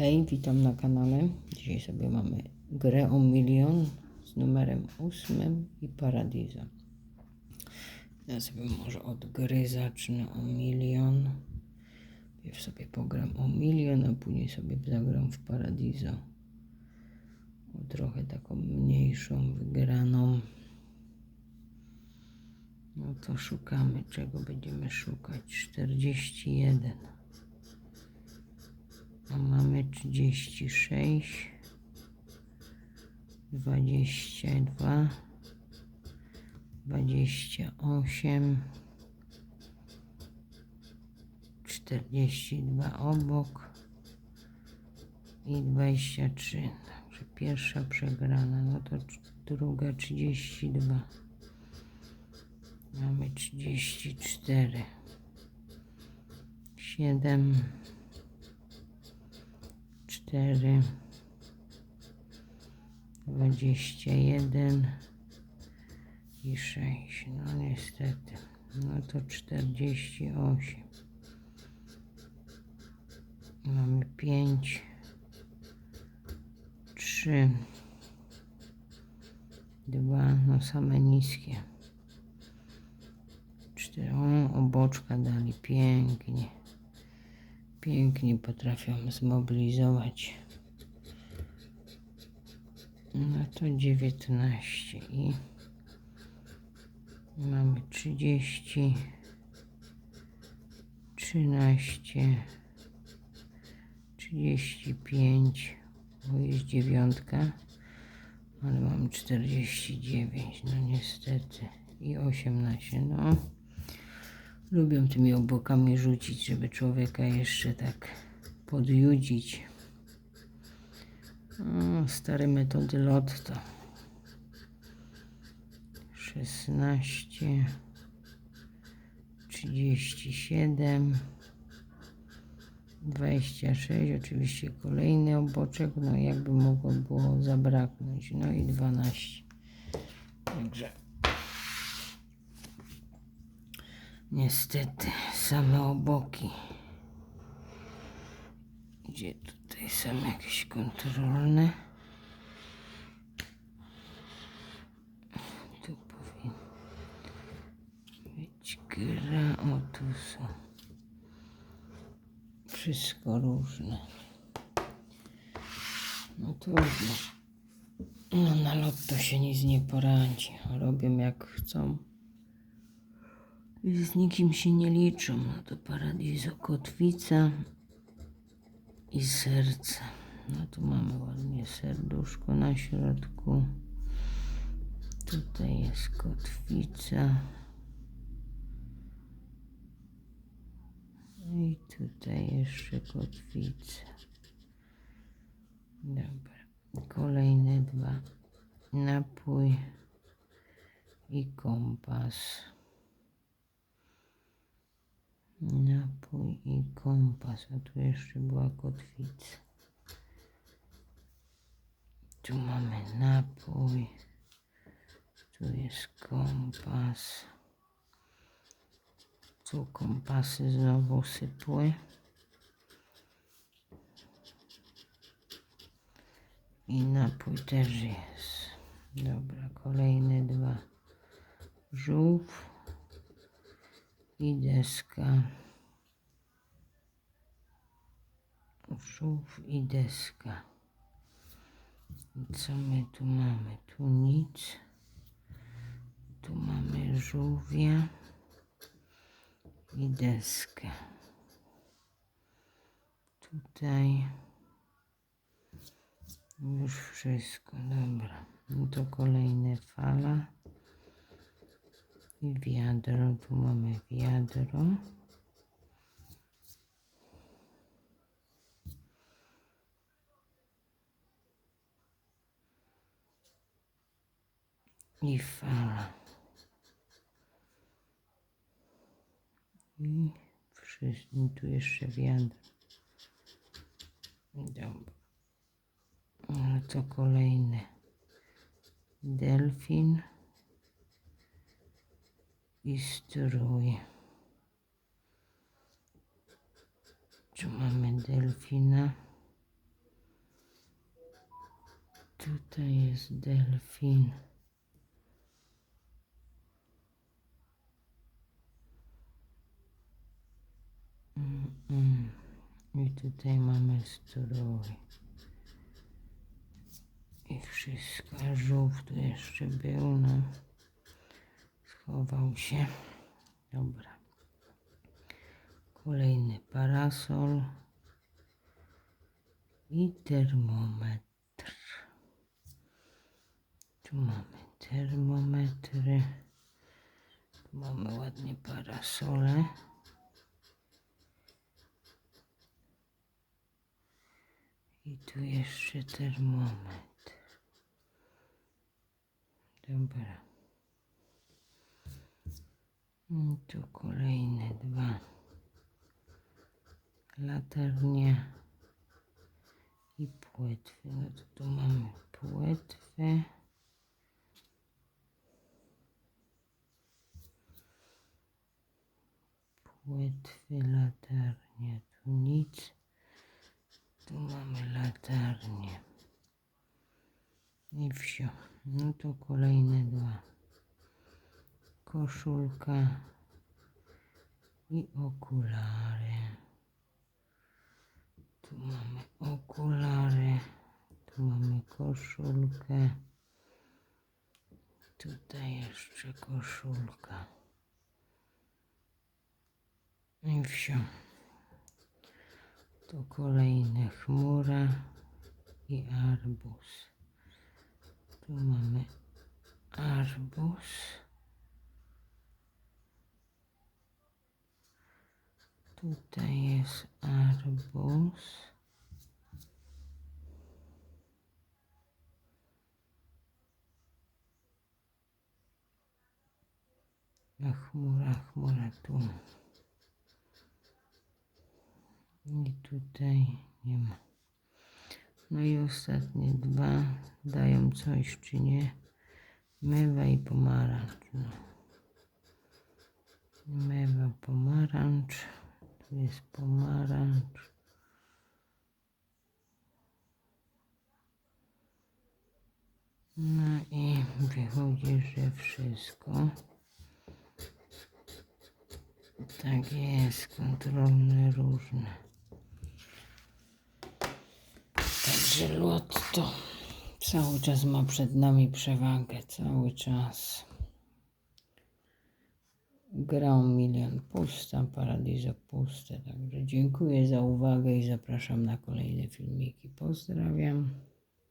Hej, witam na kanale. Dzisiaj sobie mamy grę o milion z numerem ósmym i Paradiso. Ja sobie może od gry zacznę o milion. Pierw sobie pogram o milion, a później sobie zagram w Paradiso. O trochę taką mniejszą wygraną. No to szukamy, czego będziemy szukać. 41. Mamy 36, 22, 28, 42 obok i 23. Dobrze, pierwsza przegrana, no to druga 32. Mamy 34, 7, cztery, dwadzieścia jeden i sześć. No niestety. No to czterdzieści osiem. Mamy pięć, trzy, dwa, no same niskie. Cztery, o, oboczka dali pięknie pięknie potrafią zmobilizować. No to 19 i mamy 30, 13, 35, bo jest dziewiątka, ale mam 49, no niestety i 18, no. Lubią tymi obłokami rzucić, żeby człowieka jeszcze tak podjudzić. O, stare metody lotto. 16, 37, 26, oczywiście kolejny oboczek, no jakby mogło było zabraknąć, no i 12. Także Niestety, same oboki. Gdzie tutaj są jakieś kontrolne? Tu powinien być gra. O, tu są. Wszystko różne. No trudno. No na lotto się nic nie poradzi. Robią jak chcą. Z nikim się nie liczą. No to paradiso, kotwica i serce. No tu mamy ładnie serduszko na środku. Tutaj jest kotwica. I tutaj jeszcze kotwica. Dobra. Kolejne dwa. Napój i kompas. Napój i kompas, a tu jeszcze była kotwica. Tu mamy napój, tu jest kompas. Tu kompasy znowu sypły. I napój też jest. Dobra, kolejne dwa. Żółw i deska. Żółw i deska. Co my tu mamy? Tu nic. Tu mamy żółwia i deskę. Tutaj już wszystko. Dobra. No to kolejne fala. I wiadro, tu mamy wiadro. I fala. I wszystko, tu jeszcze wiadro. Dobra. No to kolejny. Delfin i strój. Tu mamy delfina. Tutaj jest delfin. Tutaj mamy strój. I wszystko. Żółw tu jeszcze był, no. Schował się. Dobra. Kolejny parasol. I termometr. Tu mamy termometry. Tu mamy ładnie parasole. I tu jeszcze termometr. Dobra. I tu kolejne dwa latarnie i płetwy. No to tu mamy. Płetwy, latarnie. Tu nic. Tu mamy latarnię. I wsio. No to kolejne dwa. Koszulka i okulary. Tu mamy okulary. Tu mamy koszulkę. Tutaj jeszcze koszulka. I wsio. To kolejne chmura i arbuz. Tu mamy. Tutaj jest arbuz. A chmura, chmura tu. I tutaj nie ma. No i ostatnie dwa dają coś czy nie. Mewa i pomarańcz. No. Mewa, pomarańcz. Tu jest pomarańcz. No i wychodzi, że wszystko. Tak jest, kontrolne różne. Także lotto cały czas ma przed nami przewagę, cały czas. Gra o milion pusta, Paradiso puste. Także dziękuję za uwagę i zapraszam na kolejne filmiki. Pozdrawiam.